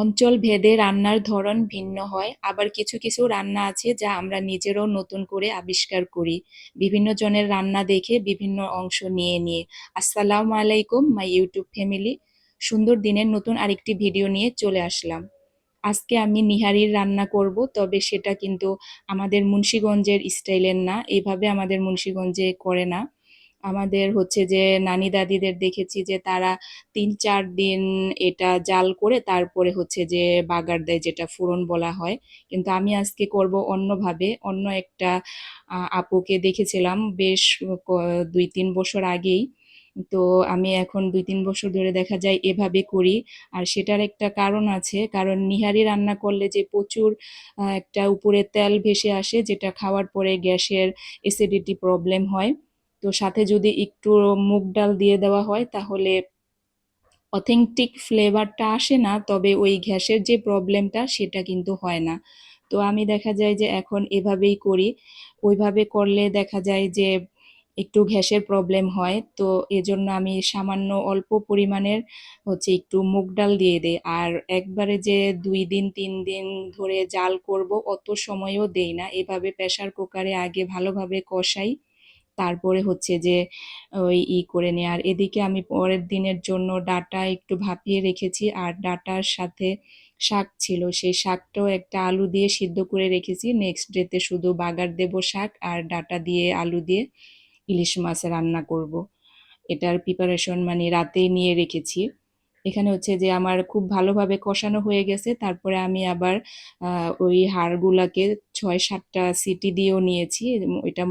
অঞ্চল ভেদে রান্নার ধরন ভিন্ন হয়। আবার কিছু কিছু রান্না আছে যা আমরা নিজেরও নতুন করে আবিষ্কার করি। বিভিন্ন জনের রান্না দেখে বিভিন্ন অংশ নিয়ে নিয়ে। আসসালামু আলাইকুম, মাই ইউটিউব ফ্যামিলি। সুন্দর দিনের নতুন আরেকটি ভিডিও নিয়ে চলে আসলাম। আজকে আমি নিহারির রান্না করব, তবে সেটা কিন্তু আমাদের মুন্সীগঞ্জের স্টাইলের না। এইভাবে আমাদের মুন্সিগঞ্জে করে না। আমাদের হচ্ছে যে নানি দাদিদের দেখেছি যে তারা তিন চার দিন এটা জাল করে তারপরে হচ্ছে যে বাগার দেয়, যেটা ফোড়ন বলা হয়। কিন্তু আমি আজকে করব অন্যভাবে, অন্য একটা আপুকে দেখেছিলাম বেশ দুই তিন বছর আগেই। তো আমি এখন দুই তিন বছর ধরে দেখা যায় এভাবে করি। আর সেটার একটা কারণ আছে, কারণ নিহারি রান্না করলে যে প্রচুর একটা উপরে তেল ভেসে আসে, যেটা খাওয়ার পরে গ্যাসের অ্যাসিডিটি প্রবলেম হয়। তো সাথে যদি একটু মুগ ডাল দিয়ে দেওয়া হয়, তাহলে অথেন্টিক ফ্লেভারটা আসে না, তবে ওই গ্যাসের যে প্রবলেমটা সেটা কিন্তু হয় না। তো আমি দেখা যায় যে এখন এভাবেই করি। ওইভাবে করলে দেখা যায় যে একটু গ্যাসের প্রবলেম হয়। তো এজন্য আমি সামান্য অল্প পরিমাণের হচ্ছে একটু মুগ ডাল দিয়ে দিই। আর একবারে যে দুই দিন, তিন দিন ধরে জাল করব, অত সময়ও দেই না। এভাবে প্রেশার কুকারে আগে ভালোভাবে কষাই তারপরে হচ্ছে যে, ওই ই করে নেওয়ার আর এদিকে আমি পরের দিনের জন্য ডাটা একটু ভাপিয়ে রেখেছি, আর ডাটার সাথে শাক ছিল। সেই শাকটাও একটা আলু দিয়ে সিদ্ধ করে রেখেছি। নেক্সট ডেতে শুধু বাগার দেব শাক আর ডাটা দিয়ে আলু দিয়ে ইলিশ মাছ রান্না করব। এটার প্রিপারেশন মানে রাতেই নিয়ে রেখেছি। এখানে হচ্ছে যে আমার খুব ভালোভাবে কষানো হয়ে গেছে। তারপরে আমি আবার ওই হাড়গুলাকে ছয় সাতটা সিটি দিয়েও নিয়েছি। ওইটা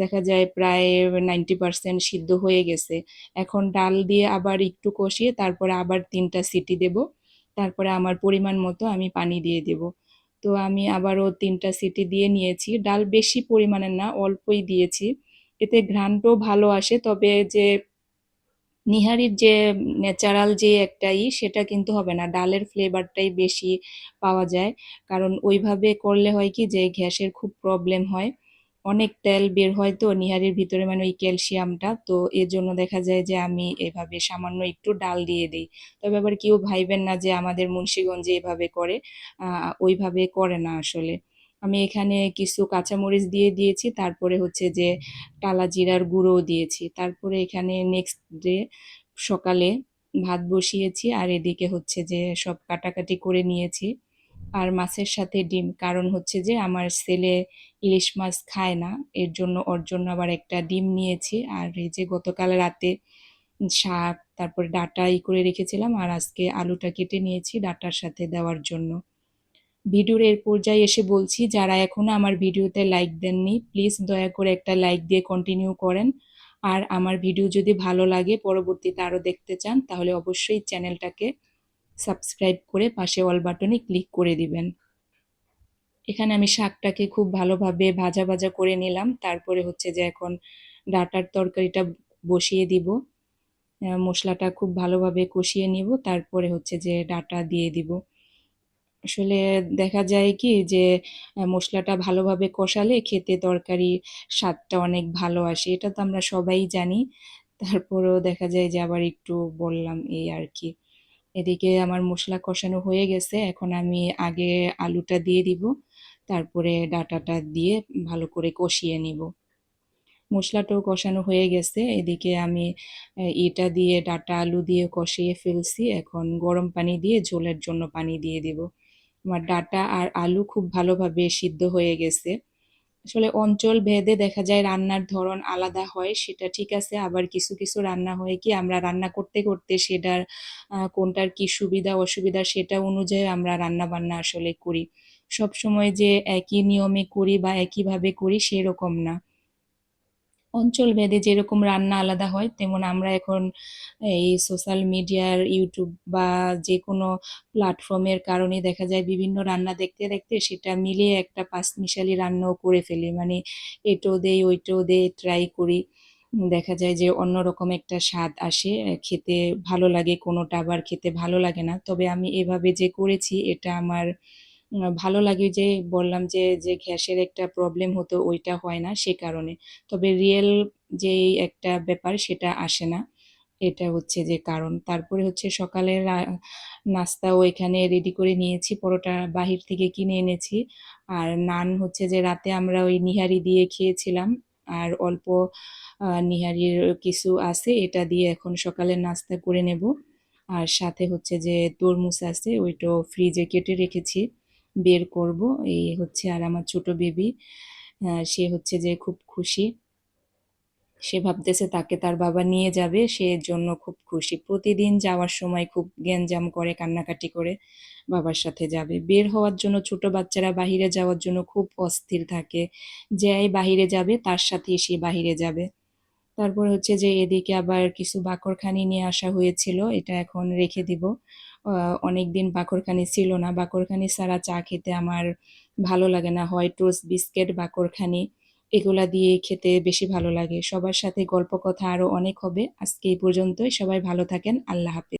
দেখা যায় প্রায় নাইনটি পার্সেন্ট সিদ্ধ হয়ে গেছে। এখন ডাল দিয়ে আবার একটু কষিয়ে তারপরে আবার তিনটা সিটি দেব। তারপরে আমার পরিমাণ মতো আমি পানি দিয়ে দেব। তো আমি আবারও তিনটা সিটি দিয়ে নিয়েছি। ডাল বেশি পরিমাণের না, অল্পই দিয়েছি। এতে ঘ্রাণটাও ভালো আসে। তবে যে নিহারির যে ন্যাচারাল যে একটা ই সেটা কিন্তু হবে না। ডালের ফ্লেভারটাই বেশি পাওয়া যায়। কারণ ওইভাবে করলে হয় কি যে গ্যাসের খুব প্রবলেম হয়। অনেক তেল বের হয় তো নিহারির ভিতরে মানে ওই ক্যালসিয়ামটা। তো এর জন্য দেখা যায় যে আমি এভাবে সামান্য একটু ডাল দিয়ে দিই। তবে আবার কেউ ভাইবেন না যে আমাদের মুন্সীগঞ্জে এভাবে করে। ওইভাবে করে না আসলে। আমি এখানে কিছু কাঁচামরিচ দিয়ে দিয়েছি, তারপরে হচ্ছে যে টালা জিরার গুঁড়োও দিয়েছি। তারপরে এখানে নেক্সট ডে সকালে ভাত বসিয়েছি আর এদিকে হচ্ছে যে সব কাটাকাটি করে নিয়েছি। আর মাছের সাথে ডিম, কারণ হচ্ছে যে আমার ছেলে ইলিশ মাছ খায় না, এর জন্য ওর জন্য আবার একটা ডিম নিয়েছি। আর এই যে গতকাল রাতে শাক, তারপরে ডাটা ই করে রেখেছিলাম আর আজকে আলুটা কেটে নিয়েছি ডাটার সাথে দেওয়ার জন্য। ভিডিওর এর পর্যায়ে এসে বলছি, যারা এখনও আমার ভিডিওতে লাইক দেননি প্লিজ দয়া করে একটা লাইক দিয়ে কন্টিনিউ করেন। আর আমার ভিডিও যদি ভালো লাগে, পরবর্তীতে আরও দেখতে চান, তাহলে অবশ্যই চ্যানেলটাকে সাবস্ক্রাইব করে পাশে অল বাটনে ক্লিক করে দিবেন। এখানে আমি শাকটাকে খুব ভালোভাবে ভাজা ভাজা করে নিলাম। তারপরে হচ্ছে যে এখন ডাটার তরকারিটা বসিয়ে দিব। মশলাটা খুব ভালোভাবে কষিয়ে নিব। তারপরে হচ্ছে যে ডাটা দিয়ে দিব। আসলে দেখা যায় কি যে মশলাটা ভালোভাবে কষালে খেতে তরকারি স্বাদটা অনেক ভালো আসে। এটা তো আমরা সবাই জানি। তারপরেও দেখা যায় যে আবার একটু বললাম এই আর কি এদিকে আমার মশলা কষানো হয়ে গেছে। এখন আমি আগে আলুটা দিয়ে দিব। তারপরে ডাটাটা দিয়ে ভালো করে কষিয়ে নিব। মশলাটাও কষানো হয়ে গেছে। এদিকে আমি এটা দিয়ে ডাটা আলু দিয়ে কষিয়ে ফেলছি। এখন গরম পানি দিয়ে ঝোলের জন্য পানি দিয়ে দিব। আমার ডাটা আর আলু খুব ভালোভাবে সিদ্ধ হয়ে গেছে। আসলে অঞ্চল ভেদে দেখা যায় রান্নার ধরন আলাদা হয়, সেটা ঠিক আছে। আবার কিছু কিছু রান্না হয় কি, আমরা রান্না করতে করতে সেটার কোনটার কি সুবিধা, অসুবিধা সেটা অনুযায়ী আমরা রান্না বান্না আসলে করি। সব সময় যে একই নিয়মে করি বা একইভাবে করি সেরকম না। অঞ্চল ভেদে যেরকম রান্না আলাদা হয়, তেমন আমরা এখন এই সোশ্যাল মিডিয়ার ইউটিউব বা যে কোনো প্ল্যাটফর্মের কারণে দেখা যায় বিভিন্ন রান্না দেখতে দেখতে সেটা মিলিয়ে একটা পাঁচমিশালি রান্নাও করে ফেলি। মানে এটাও দেই ওইটাও দেই ট্রাই করি। দেখা যায় যে অন্যরকম একটা স্বাদ আসে, খেতে ভালো লাগে, কোনোটা আবার খেতে ভালো লাগে না। তবে আমি এভাবে যে করেছি, এটা আমার ভালো লাগে যে বললাম যে যে গ্যাসের একটা প্রবলেম হতো ওইটা হয় না সে কারণে। তবে রিয়েল যে একটা ব্যাপার সেটা আসে না। এটা হচ্ছে যে কারণ। তারপরে হচ্ছে সকালের নাস্তাও এখানে রেডি করে নিয়েছি, পরোটা বাহির থেকে কিনে এনেছি। আর নান হচ্ছে যে রাতে আমরা ওই নিহারি দিয়ে খেয়েছিলাম। আর অল্প নিহারির কিছু আছে, এটা দিয়ে এখন সকালের নাস্তা করে নেব। আর সাথে হচ্ছে যে তরমুজ আছে, ওইটাও ফ্রিজে কেটে রেখেছি। বের করব। এই হচ্ছে আর আমার ছোট বেবি সে হচ্ছে যে খুব খুশি। সে ভাবতেছে তাকে তার বাবা নিয়ে যাবে, সে জন্য খুব খুশি। প্রতিদিন যাওয়ার সময় খুব গ্যাঞ্জাম করে, কান্নাকাটি করে বাবার সাথে যাবে। বের হওয়ার জন্য, ছোট বাচ্চারা বাহিরে যাওয়ার জন্য খুব অস্থির থাকে। যেই বাহিরে যাবে, তার সাথেই সে বাহিরে যাবে। তারপর হচ্ছে যে এদিকে আবার কিছু বাকরখানি নিয়ে আসা হয়েছিল, এটা এখন রেখে দিব। অনেক দিন বাকরখানি ছিল না। বাকরখানি ছাড়া চা খেতে আমার ভালো লাগে না। হয় টোস্ট বিস্কিট বাকরখানি এগুলা দিয়ে খেতে বেশি ভালো লাগে। সবার সাথে গল্প কথা আরও অনেক হবে। আজকে এই পর্যন্তই। সবাই ভালো থাকেন। আল্লাহ হাফেজ।